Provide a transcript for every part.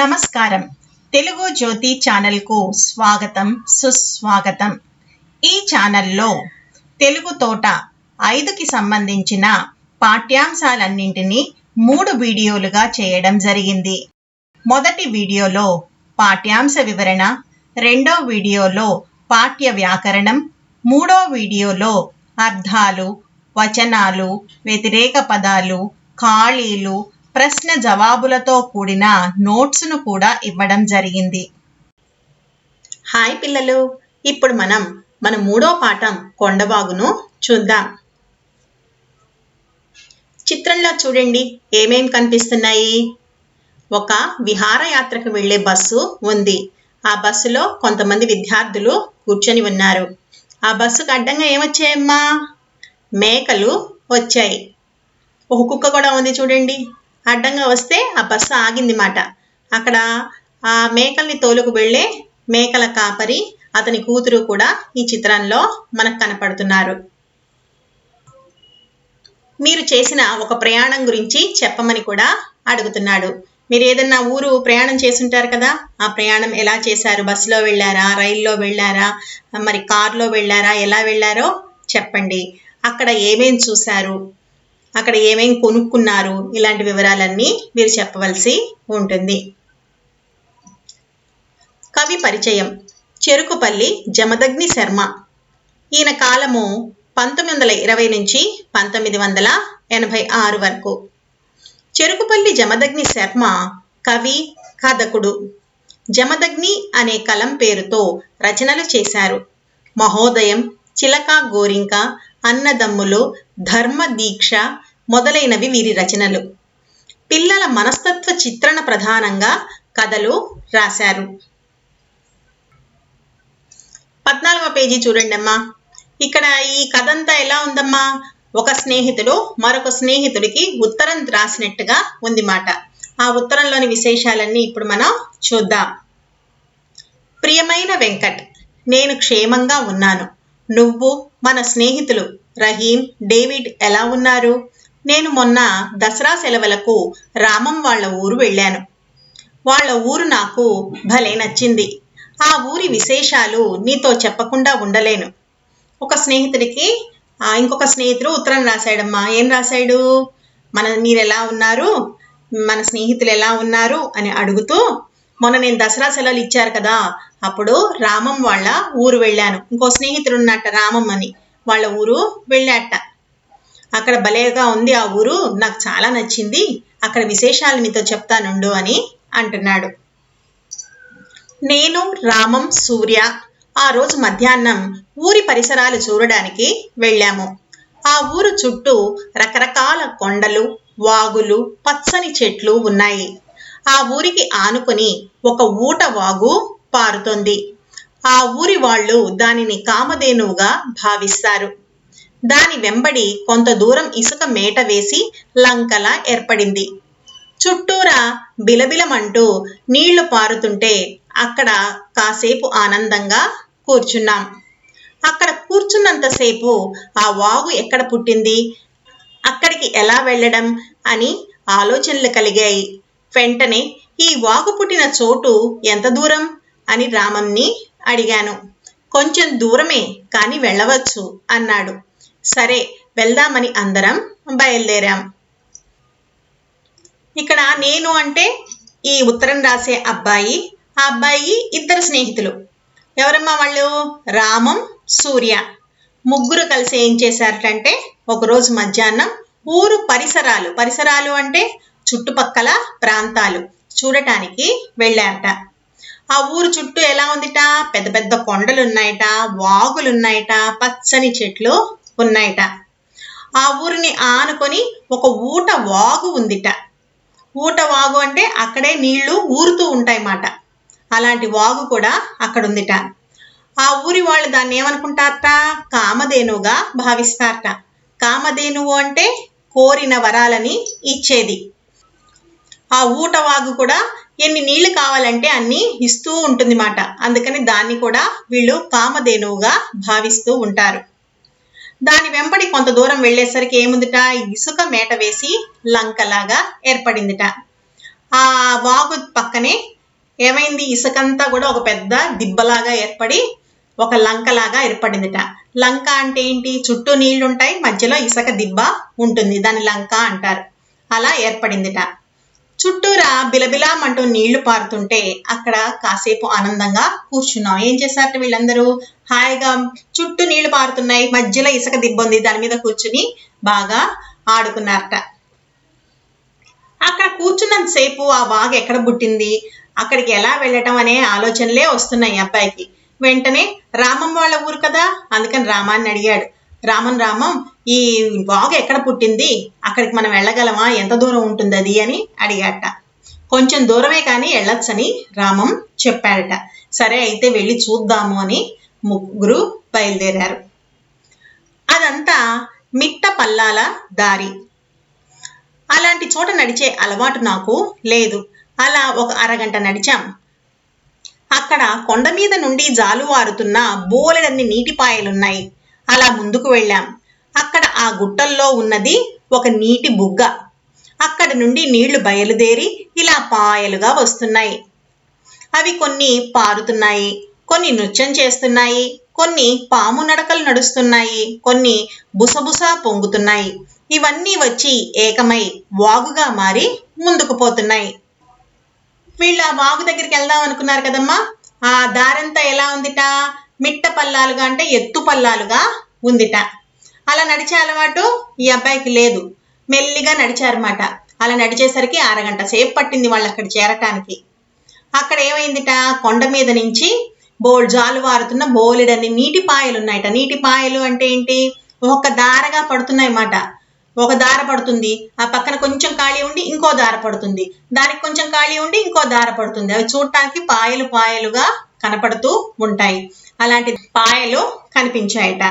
నమస్కారం. తెలుగు జ్యోతి ఛానల్కు స్వాగతం సుస్వాగతం. ఈ ఛానల్లో తెలుగు తోట ఐదుకి సంబంధించిన పాఠ్యాంశాలన్నింటినీ మూడు వీడియోలుగా చేయడం జరిగింది. మొదటి వీడియోలో పాఠ్యాంశ వివరణ రెండో వీడియోలో పాఠ్య వ్యాకరణం మూడో వీడియోలో అర్థాలు వచనాలు వ్యతిరేక పదాలు ఖాళీలు ప్రశ్న జవాబులతో కూడిన నోట్స్ను కూడా ఇవ్వడం జరిగింది. హాయ్ పిల్లలు. ఇప్పుడు మనం మన మూడో పాఠం కొండబాగును చూద్దాం. చిత్రంలో చూడండి ఏమేం కనిపిస్తున్నాయి? ఒక విహారయాత్రకు వెళ్ళే బస్సు ఉంది. ఆ బస్సులో కొంతమంది విద్యార్థులు కూర్చొని ఉన్నారు. ఆ బస్సుకు అడ్డంగా ఏమొచ్చాయమ్మా? మేకలు వచ్చాయి. ఒక కుక్క కూడా ఉంది చూడండి. అడ్డంగా వస్తే ఆ బస్సు ఆగింది మాట అక్కడ ఆ మేకల్ని తోలుకు వెళ్ళే మేకల కాపరి అతని కూతురు కూడా ఈ చిత్రంలో మనకు కనపడుతున్నారు. మీరు చేసిన ఒక ప్రయాణం గురించి చెప్పమని కూడా అడుగుతున్నాడు. మీరు ఏదన్నా ఊరు ప్రయాణం చేసుంటారు కదా ఆ ప్రయాణం ఎలా చేశారు? బస్సులో వెళ్ళారా? రైల్లో వెళ్ళారా? మరి కార్లో వెళ్ళారా? ఎలా వెళ్ళారో చెప్పండి. అక్కడ ఏమేం చూశారు? అక్కడ ఏమేం కొనుక్కున్నారు? ఇలాంటి వివరాలన్నీ మీరు చెప్పవలసి ఉంటుంది. కవి పరిచయం. చెరుకుపల్లి జమదగ్ని శర్మ. ఈయన కాలము పంతొమ్మిది వందల ఇరవై నుంచి పంతొమ్మిది వందల ఎనభై ఆరు వరకు. చెరుకుపల్లి జమదగ్ని శర్మ కవి కథకుడు. జమదగ్ని అనే కలం పేరుతో రచనలు చేశారు. మహోదయం చిలక గోరింక అన్నదమ్ములు ధర్మ దీక్ష మొదలైనవి వీరి రచనలు. పిల్లల మనస్తత్వ చిత్రణ ప్రధానంగా కథలు రాశారు. పద్నాలుగవ పేజీ చూడండి అమ్మా ఇక్కడ ఈ కథ అంతా ఎలా ఉందమ్మా? ఒక స్నేహితుడు మరొక స్నేహితుడికి ఉత్తరం రాసినట్టుగా ఉంది మాట. ఆ ఉత్తరంలోని విశేషాలన్నీ ఇప్పుడు మనం చూద్దాం. ప్రియమైన వెంకట్ నేను క్షేమంగా ఉన్నాను. నువ్వు మన స్నేహితులు. రహీం డేవిడ్ ఎలా ఉన్నారు? నేను మొన్న దసరా సెలవులకు రామం వాళ్ళ ఊరు వెళ్ళాను. వాళ్ళ ఊరు నాకు భలే నచ్చింది. ఆ ఊరి విశేషాలు నీతో చెప్పకుండా ఉండలేను. ఒక స్నేహితుడికి ఇంకొక స్నేహితుడు ఉత్తరం రాశాడమ్మా. ఏం రాశాడు? మన మీరు ఎలా ఉన్నారు? మన స్నేహితులు ఎలా ఉన్నారు? అని అడుగుతూ మొన్న నేను దసరా సెలవులు ఇచ్చారు కదా అప్పుడు రామం వాళ్ళ ఊరు వెళ్ళాను. ఇంకో స్నేహితుడు ఉన్నట్ట రామం అని. వాళ్ళ ఊరు వెళ్ళాట. అక్కడ భలేగా ఉంది ఆ ఊరు. నాకు చాలా నచ్చింది. అక్కడ విశేషాలు మీతో చెప్తానుండు అని అంటున్నాడు. నేను రామం సూర్య ఆ రోజు మధ్యాహ్నం ఊరి పరిసరాలు చూడడానికి వెళ్ళాము. ఆ ఊరు చుట్టూ రకరకాల కొండలు వాగులు పచ్చని చెట్లు ఉన్నాయి. ఆ ఊరికి ఆనుకొని ఒక ఊట వాగు పారుతోంది. ఆ ఊరి వాళ్ళు దానిని కామధేనువుగా భావిస్తారు. దాని వెంబడి కొంత దూరం ఇసుక మేట వేసి లంకలా ఏర్పడింది. చుట్టూరా బిలబిలమంటూ నీళ్ళు పారుతుంటే అక్కడ కాసేపు ఆనందంగా కూర్చున్నాం. అక్కడ కూర్చున్నంతసేపు ఆ వాగు ఎక్కడ పుట్టింది? అక్కడికి ఎలా వెళ్ళడం? అని ఆలోచనలు కలిగాయి. వెంటనే ఈ వాగు పుట్టిన చోటు ఎంత దూరం? అని రామంని అడిగాను. కొంచెం దూరమే కానీ వెళ్ళవచ్చు అన్నాడు. సరే వెళ్దామని అందరం బయలుదేరాం. ఇక్కడ నేను అంటే ఈ ఉత్తరం రాసే అబ్బాయి ఆ అబ్బాయి ఇద్దరు స్నేహితులు. ఎవరమ్మా వాళ్ళు? రామం సూర్య. ముగ్గురు కలిసి ఏం చేశారటంటే ఒకరోజు మధ్యాహ్నం ఊరు పరిసరాలు పరిసరాలు అంటే చుట్టుపక్కల ప్రాంతాలు చూడటానికి వెళ్ళారట. ఆ ఊరు చుట్టూ ఎలా ఉందిట? పెద్ద పెద్ద కొండలు ఉన్నాయట వాగులు ఉన్నాయట పచ్చని చెట్లు ఉన్నాయట. ఆ ఊరిని ఆనుకొని ఒక ఊట వాగు ఉందిట. ఊట వాగు అంటే అక్కడే నీళ్ళు ఊరుతూ ఉంటాయి మాట అలాంటి వాగు కూడా అక్కడ ఉందిట ఆ ఊరి వాళ్ళు దాన్ని ఏమనుకుంటారట? కామధేనువుగా భావిస్తారట. కామధేనువు అంటే కోరిన వరాలని ఇచ్చేది. ఆ ఊట వాగు కూడా ఎన్ని నీళ్ళు కావాలంటే అన్ని ఇస్తూ ఉంటుంది మాట. అందుకని దాన్ని కూడా వీళ్ళు కామధేనువుగా భావిస్తూ ఉంటారు. దాని వెంబడి కొంత దూరం వెళ్ళేసరికి ఏముందిట? ఇసుక మేట వేసి లంకలాగా ఏర్పడిందిట. ఆ వాగు పక్కనే ఏమైంది? ఇసుకంతా కూడా ఒక పెద్ద దిబ్బలాగా ఏర్పడి ఒక లంకలాగా ఏర్పడిందిట. లంక అంటే ఏంటి? చుట్టూ నీళ్ళుంటాయి మధ్యలో ఇసుక దిబ్బ ఉంటుంది. దాని లంక అంటారు. అలా ఏర్పడిందిట. చుట్టూరా బిలబిలామంటూ నీళ్ళు పారుతుంటే అక్కడ కాసేపు ఆనందంగా కూర్చున్నాం. ఏం చేశారట వీళ్ళందరూ? హాయిగా చుట్టూ నీళ్ళు పారుతున్నాయి. మధ్యలో ఇసుక దిబ్బ ఉంది దాని మీద కూర్చుని బాగా ఆడుకున్నారట. అక్కడ కూర్చున్నంతసేపు ఆ వాగు ఎక్కడ పుట్టింది? అక్కడికి ఎలా వెళ్ళటం అనే ఆలోచనలే వస్తున్నాయి అబ్బాయికి. వెంటనే రామం వాళ్ళ ఊరు కదా? అందుకని రామాన్ని అడిగాడు. రామన్ రామం ఈ వాగు ఎక్కడ పుట్టింది అక్కడికి మనం వెళ్ళగలమా ఎంత దూరం ఉంటుంది అది అని అడిగాట. కొంచెం దూరమే కానీ వెళ్ళొచ్చని రామం చెప్పాడట. సరే అయితే వెళ్ళి చూద్దాము అని ముగ్గురు బయలుదేరారు. అదంతా మిట్ట పల్లాల దారి. అలాంటి చోట నడిచే అలవాటు నాకు లేదు. అలా ఒక అరగంట నడిచాం. అక్కడ కొండ మీద నుండి జాలువారుతున్న బోలెడన్ని నీటిపాయలున్నాయి. అలా ముందుకు వెళ్ళాం. అక్కడ ఆ గుట్టల్లో ఉన్నది ఒక నీటి బుగ్గ. అక్కడ నుండి నీళ్ళు బయలుదేరి ఇలా పాయలుగా వస్తున్నాయి. అవి కొన్ని పారుతున్నాయి కొన్ని నృత్యం చేస్తున్నాయి కొన్ని పాము నడకలు నడుస్తున్నాయి కొన్ని బుసబుసా పొంగుతున్నాయి. ఇవన్నీ వచ్చి ఏకమై వాగుగా మారి ముందుకు పోతున్నాయి. వీళ్ళు ఆ వాగు దగ్గరికి వెళ్దాం అనుకున్నారు కదమ్మా. ఆ దారంతా ఎలా ఉందిట? మిట్ట పల్లాలుగా అంటే ఎత్తు పల్లాలుగా ఉందిట. అలా నడిచే అలవాటు ఈ అబ్బాయికి లేదు. మెల్లిగా నడిచారన్నమాట. అలా నడిచేసరికి అరగంట సేపు పట్టింది వాళ్ళు అక్కడ చేరటానికి. అక్కడ ఏమైందిట? కొండ మీద నుంచి బోల్ జాలు వారుతున్న బోలెడన్ని నీటి పాయలు ఉన్నాయట. నీటి పాయలు అంటే ఏంటి? ఒక దారగా పడుతున్నాయి అన్నమాట. ఒక దార పడుతుంది. ఆ పక్కన కొంచెం ఖాళీ ఉండి ఇంకో దార పడుతుంది. దానికి కొంచెం ఖాళీ ఉండి ఇంకో దార పడుతుంది. అవి చూడటానికి పాయలు పాయలుగా కనపడుతూ ఉంటాయి. అలాంటి పాయలు కనిపించాయట.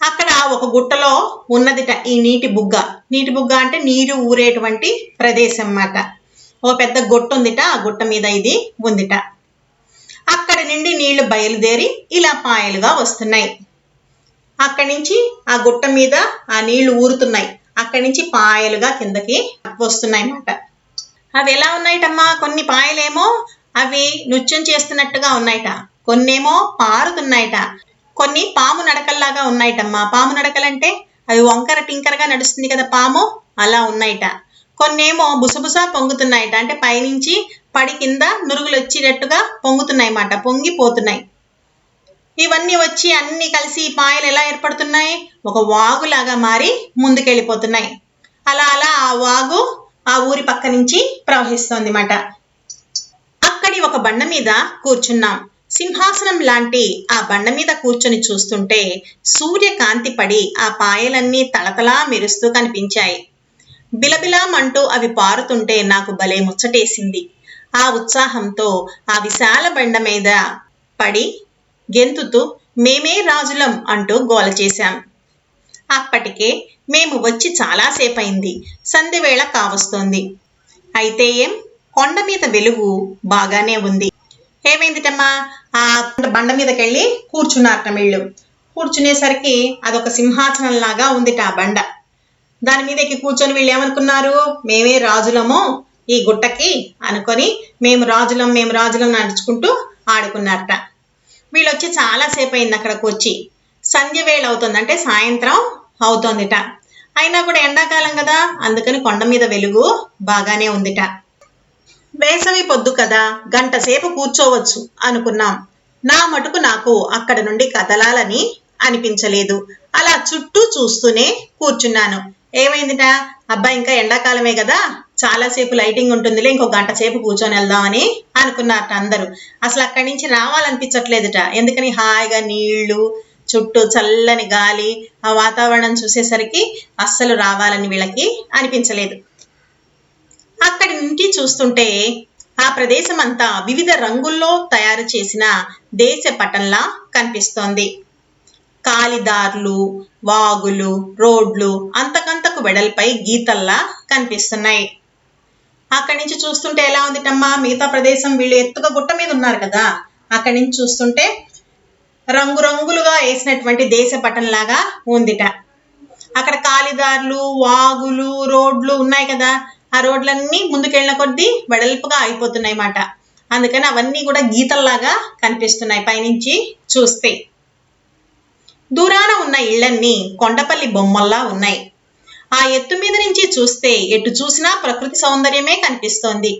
అక్కడ ఒక గుట్టలో ఉన్నదిట ఈ నీటి బుగ్గ. నీటి బుగ్గ అంటే నీరు ఊరేటువంటి ప్రదేశం అన్నమాట. ఓ పెద్ద గుట్ట ఉందిట ఆ గుట్ట మీద ఇది ఉందిట. అక్కడి నుండి నీళ్ళు బయలుదేరి ఇలా పాయలుగా వస్తున్నాయి. అక్కడి నుంచి ఆ గుట్ట మీద ఆ నీళ్ళు ఊరుతున్నాయి. అక్కడి నుంచి పాయలుగా కిందకి వస్తున్నాయి అన్నమాట. అవి ఎలా ఉన్నాయిటమ్మా? కొన్ని పాయలేమో అవి నృత్యం చేస్తున్నట్టుగా ఉన్నాయట. కొన్నేమో పారుతున్నాయట. కొన్ని పాము నడకల్లాగా ఉన్నాయటమ్మా. పాము నడకలంటే అవి వంకర టింకరగా నడుస్తుంది కదా పాము? అలా ఉన్నాయట. కొన్నేమో బుసబుస పొంగుతున్నాయట. అంటే పైనుంచి పడి కింద నురుగులు వచ్చేటట్టుగా పొంగుతున్నాయి అన్నమాట పొంగిపోతున్నాయి. ఇవన్నీ వచ్చి అన్ని కలిసి పాయలు ఎలా ఏర్పడుతున్నాయి? ఒక వాగులాగా మారి ముందుకెళ్ళిపోతున్నాయి. అలా అలా ఆ వాగు ఆ ఊరి పక్క నుంచి ప్రవహిస్తోంది మాట అక్కడి ఒక బండ మీద కూర్చున్నాం. సింహాసనం లాంటి ఆ బండ మీద కూర్చొని చూస్తుంటే సూర్యకాంతి పడి ఆ పాయలన్నీ తలతలా మెరుస్తూ కనిపించాయి. బిలబిలామంటూ అవి పారుతుంటే నాకు భలే ముచ్చటేసింది. ఆ ఉత్సాహంతో ఆ విశాల బండ మీద పడి గెంతుతూ మేమే రాజులం అంటూ గోల చేశాం. అప్పటికే మేము వచ్చి చాలాసేపయింది. సంధ్యవేళ కావస్తోంది. అయితే ఏం? కొండ మీద వెలుగు బాగానే ఉంది. ఏమైందిటమ్మా? ఆ బండ మీదకి వెళ్ళి కూర్చున్నారట వీళ్ళు కూర్చునేసరికి అదొక సింహాసనం లాగా ఉందిట ఆ బండ. దాని మీదకి కూర్చొని వీళ్ళు ఏమనుకున్నారు? మేమే రాజులము ఈ గుట్టకి అనుకొని మేము రాజులం మేము రాజులం నడుచుకుంటూ ఆడుకున్నారట. వీళ్ళు వచ్చి చాలాసేపు అయింది అక్కడికి వచ్చి. సంధ్య వేళ అవుతుంది అంటే సాయంత్రం అవుతోందిట. అయినా కూడా ఎండాకాలం కదా అందుకని కొండ మీద వెలుగు బాగానే ఉందిట. వేసవి పొద్దు కదా గంటసేపు కూర్చోవచ్చు అనుకున్నాం. నా మటుకు నాకు అక్కడ నుండి కదలాలని అనిపించలేదు. అలా చుట్టూ చూస్తూనే కూర్చున్నాను. ఏమైందిట? అబ్బా ఇంకా ఎండాకాలమే కదా. చాలాసేపు లైటింగ్ ఉంటుందిలే ఇంకో గంట సేపు కూర్చొని వెళ్దామని అనుకున్నారట అందరూ. అసలు అక్కడి నుంచి రావాలనిపించట్లేదుట. ఎందుకని? హాయిగా నీళ్ళు చుట్టూ చల్లని గాలి ఆ వాతావరణం చూసేసరికి అస్సలు రావాలని వీళ్ళకి అనిపించలేదు. అక్కడి నుంచి చూస్తుంటే ఆ ప్రదేశం అంతా వివిధ రంగుల్లో తయారు చేసిన దేశ పటంలా కనిపిస్తోంది. కాలిదార్లు వాగులు రోడ్లు అంతకంతకు వెడల్పై గీతల్లా కనిపిస్తున్నాయి. అక్కడి నుంచి చూస్తుంటే ఎలా ఉందిటమ్మా? మిగతా ప్రదేశం వీళ్ళు ఎత్తుగా గుట్ట మీద ఉన్నారు కదా. అక్కడి నుంచి చూస్తుంటే రంగురంగులుగా వేసినటువంటి దేశ పటంలాగా ఉందిట. అక్కడ కాలిదార్లు వాగులు రోడ్లు ఉన్నాయి కదా. ఆ రోడ్లన్నీ ముందుకెళ్ళిన కొద్దీ వెడల్పుగా అయిపోతున్నాయి మాట. అందుకని అవన్నీ కూడా గీతల్లాగా కనిపిస్తున్నాయి పైనుంచి చూస్తే. దూరాన ఉన్న ఇళ్ళన్నీ కొండపల్లి బొమ్మల్లా ఉన్నాయి. ఆ ఎత్తు మీద నుంచి చూస్తే ఎటు చూసినా ప్రకృతి సౌందర్యమే కనిపిస్తోంది.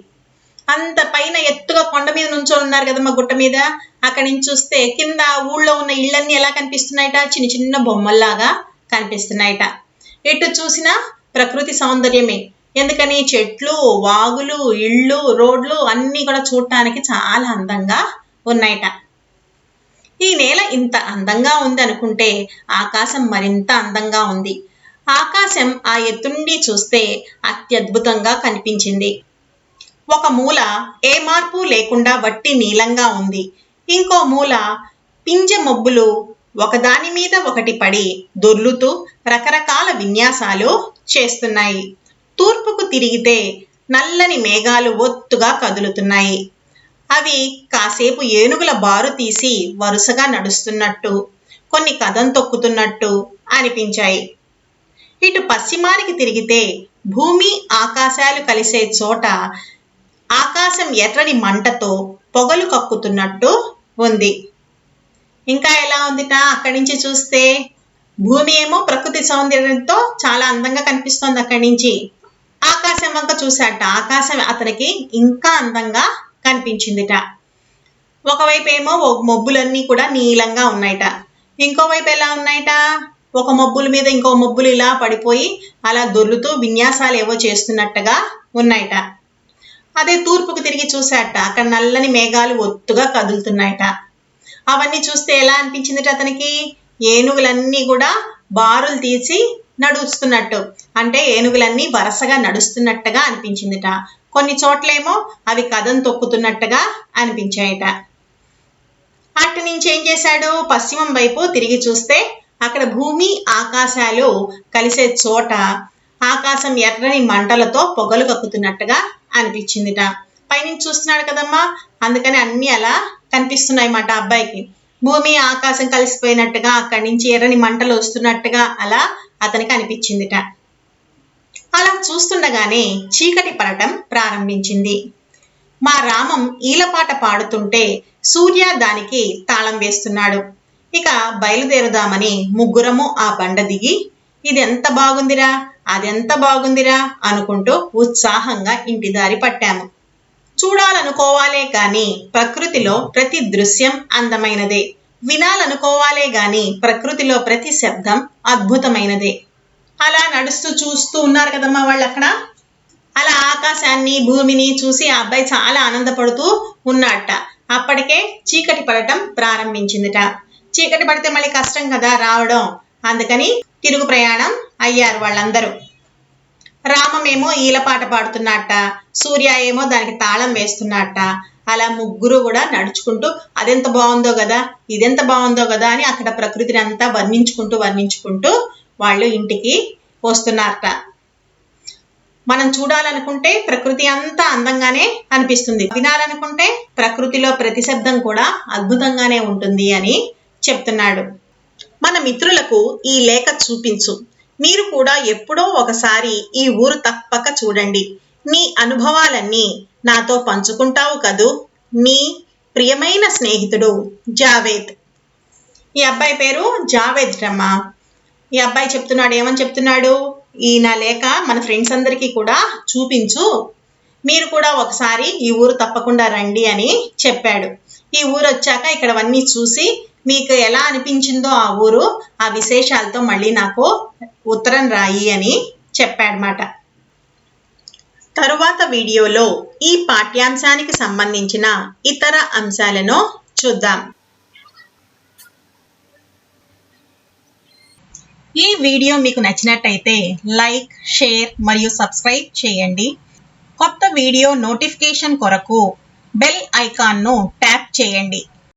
అంత పైన ఎత్తుగా కొండ మీద నుంచొని ఉన్నారు కదా మా గుట్ట మీద. అక్కడి నుంచి చూస్తే కింద ఊళ్ళో ఉన్న ఇళ్ళన్నీ ఎలా కనిపిస్తున్నాయట? చిన్న చిన్న బొమ్మల్లాగా కనిపిస్తున్నాయట. ఎటు చూసినా ప్రకృతి సౌందర్యమే. ఎందుకని చెట్లు వాగులు ఇళ్ళు రోడ్లు అన్నీ కూడా చూడటానికి చాలా అందంగా ఉన్నాయట. ఈ నేల ఇంత అందంగా ఉంది అనుకుంటే ఆకాశం మరింత అందంగా ఉంది. ఆకాశం ఆ ఎత్తుండి చూస్తే అత్యద్భుతంగా కనిపించింది. ఒక మూల ఏ మార్పు లేకుండా వట్టి నీలంగా ఉంది. ఇంకో మూల పింజ మబ్బులు ఒకదాని మీద ఒకటి పడి దొర్లుతూ రకరకాల విన్యాసాలు చేస్తున్నాయి. తూర్పుకు తిరిగితే నల్లని మేఘాలు ఒత్తుగా కదులుతున్నాయి. అవి కాసేపు ఏనుగుల బారు తీసి వరుసగా నడుస్తున్నట్టు కొన్ని కథం తొక్కుతున్నట్టు అనిపించాయి. ఇటు పశ్చిమానికి తిరిగితే భూమి ఆకాశాలు కలిసే చోట ఆకాశం ఎర్రని మంటతో పొగలు కక్కుతున్నట్టు ఉంది. ఇంకా ఎలా ఉందిట? అక్కడి నుంచి చూస్తే భూమి ఏమో ప్రకృతి సౌందర్యంతో చాలా అందంగా కనిపిస్తోంది అక్కడి నుంచి. ఆకాశం వంక చూశాట ఆకాశం అతనికి ఇంకా అందంగా కనిపించిందిట. ఒకవైపు ఏమో మబ్బులన్నీ కూడా నీలంగా ఉన్నాయట. ఇంకోవైపు ఎలా ఉన్నాయట? ఒక మబ్బుల మీద ఇంకో మబ్బులు ఇలా పడిపోయి అలా దొర్లుతూ విన్యాసాలు ఏవో చేస్తున్నట్టుగా ఉన్నాయట. అదే తూర్పుకు తిరిగి చూశాట అక్కడ నల్లని మేఘాలు ఒత్తుగా కదులుతున్నాయట. అవన్నీ చూస్తే ఎలా అనిపించింది అతనికి? ఏనుగులన్నీ కూడా బారులు తీసి నడుస్తున్నట్టు. అంటే ఏనుగులన్నీ వరుసగా నడుస్తున్నట్టుగా అనిపించిందిట. కొన్ని చోట్లేమో అవి కథం తొక్కుతున్నట్టుగా అనిపించాయట. అటు నుంచి ఏం చేశాడు? పశ్చిమం వైపు తిరిగి చూస్తే అక్కడ భూమి ఆకాశాలు కలిసే చోట ఆకాశం ఎర్రని మంటలతో పొగలు కక్కుతున్నట్టుగా అనిపించిందిట. పైనుంచి చూస్తున్నాడు కదమ్మా. అందుకని అన్ని అలా కనిపిస్తున్నాయి మాట అబ్బాయికి. భూమి ఆకాశం కలిసిపోయినట్టుగా అక్కడి నుంచి ఎర్రని మంటలు వస్తున్నట్టుగా అలా అతనికి అనిపించిందిట అలా చూస్తుండగానే చీకటి పడటం ప్రారంభించింది. మా రామం ఈలపాట పాడుతుంటే సూర్య దానికి తాళం వేస్తున్నాడు. ఇక బయలుదేరుదామని ముగ్గురము ఆ బండ దిగి ఇదెంత బాగుందిరా అదెంత బాగుందిరా అనుకుంటూ ఉత్సాహంగా ఇంటి దారి పట్టాము. చూడాలనుకోవాలే కానీ ప్రకృతిలో ప్రతి దృశ్యం అందమైనదే. వినాలనుకోవాలే గాని ప్రకృతిలో ప్రతి శబ్దం అద్భుతమైనదే. అలా నడుస్తూ చూస్తూ ఉన్నారు కదమ్మా వాళ్ళు అక్కడ అలా ఆకాశాన్ని భూమిని చూసి ఆ అబ్బాయి చాలా ఆనందపడుతూ ఉన్నట్ట అప్పటికే చీకటి పడటం ప్రారంభించిందిట. చీకటి పడితే మళ్ళీ కష్టం కదా రావడం. అందుకని తిరుగు ప్రయాణం అయ్యారు వాళ్ళందరూ. రామమేమో ఈలపాట పాడుతున్నట్ట సూర్య ఏమో దానికి తాళం వేస్తున్నట్ట అలా ముగ్గురు కూడా నడుచుకుంటూ అదెంత బాగుందో కదా ఇదెంత బాగుందో కదా అని అక్కడ ప్రకృతిని అంతా వర్ణించుకుంటూ వర్ణించుకుంటూ వాళ్ళు ఇంటికి వస్తున్నారట. మనం చూడాలనుకుంటే ప్రకృతి అంతా అందంగానే అనిపిస్తుంది. వినాలనుకుంటే ప్రకృతిలో ప్రతి శబ్దం కూడా అద్భుతంగానే ఉంటుంది అని చెప్తున్నాడు. మన మిత్రులకు ఈ లేఖ చూపించు. మీరు కూడా ఎప్పుడో ఒకసారి ఈ ఊరు తప్పక చూడండి. నీ అనుభవాలన్నీ నాతో పంచుకుంటావు కదూ? నీ ప్రియమైన స్నేహితుడు జావేద్. ఈ అబ్బాయి పేరు జావేద్ రమ్మ. ఈ అబ్బాయి చెప్తున్నాడు ఏమని చెప్తున్నాడు? ఈ నా లేఖ మన ఫ్రెండ్స్ అందరికీ కూడా చూపించు. మీరు కూడా ఒకసారి ఈ ఊరు తప్పకుండా రండి అని చెప్పాడు. ఈ ఊరు వచ్చాక ఇక్కడవన్నీ చూసి మీకు ఎలా అనిపించిందో ఆ ఊరు ఆ విశేషాలతో మళ్ళీ నాకు ఉత్తరం రాయి అని చెప్పాడనమాట తరువాత వీడియోలో ఈ పాఠ్యాంశానికి సంబంధించిన ఇతర అంశాలను చూద్దాం. ఈ వీడియో మీకు నచ్చినట్టయితే లైక్ షేర్ మరియు సబ్స్క్రైబ్ చేయండి. కొత్త వీడియో నోటిఫికేషన్ కొరకు బెల్ ఐకాన్ను ట్యాప్ చేయండి.